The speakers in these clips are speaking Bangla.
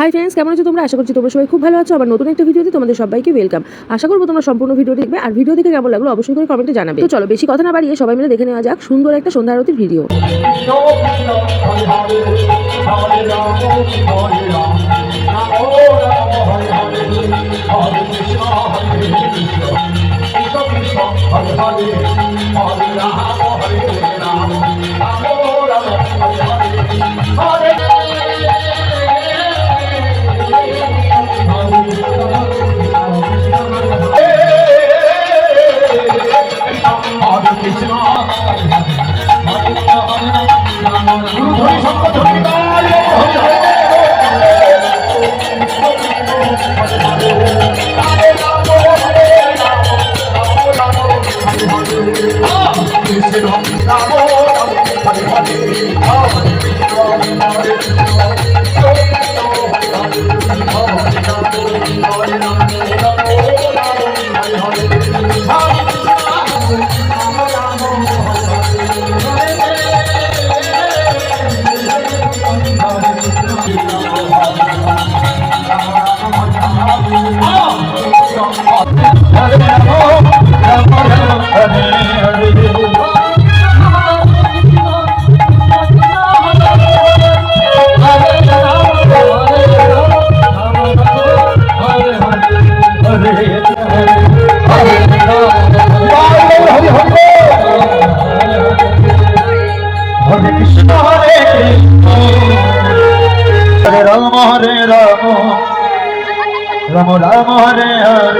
হাই ফ্রেন্ডস কেমন আছো তোমরা? আশা করছি তোমরা সবাই খুব ভালো আছো। আবার নতুন একটা ভিডিওতে তোমাদের সবাইকে ওয়েলকাম আশা করব তোমরা সম্পূর্ণ ভিডিও দেখবে। আর ভিডিও দেখে কেমন লাগল অবশ্যই করে কমেন্টে জানাবে। তো চলো, বেশি কথা না বাড়িয়ে সবাই মিলে দেখে নেওয়া যাক সুন্দর একটা সন্ধ্যা আরতির ভিডিও হরে কৃষ্ণ হরে কৃষ্ণ হরে রাম হরে রাম রাম। রাম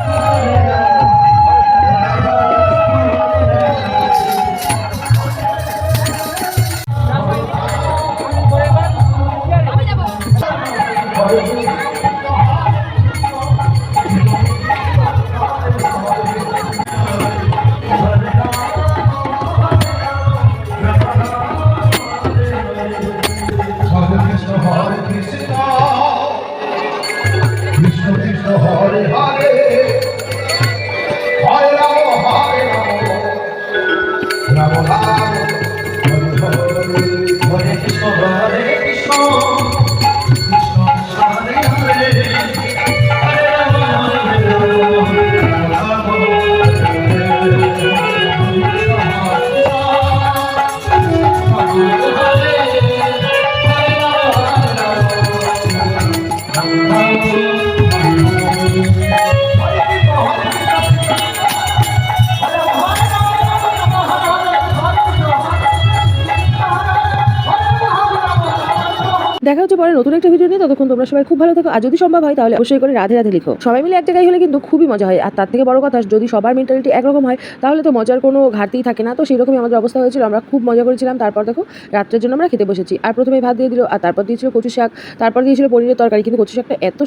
দেখা হচ্ছে পরে নতুন একটা ভিডিও নিয়ে। ততক্ষণ তোমরা সবাই খুব ভালো থাকো। আর যদি সম্ভব হয়, তাহলে অবশ্যই করে রাধে রাধে লিখো। সবাই মিলে এক জায়গায় হলে কিন্তু খুবই মজা হয়। আর তার থেকে বড় কথা, যদি সবার মেন্টালিটি একরকম হয়, তাহলে তো মজার কোনো ঘাটতিই থাকে না। তো সেরকমই আমাদের অবস্থা হয়েছিল। আমরা খুব মজা করেছিলাম। তারপর দেখো, রাত্রের জন্য আমরা খেতে বসেছি। আর প্রথমে ভাত দিয়ে দিল, আর তারপর দিয়েছিল কচু শাক, তারপর দিয়েছিল পনিরের তরকারি। কিন্তু কচু শাকটা এত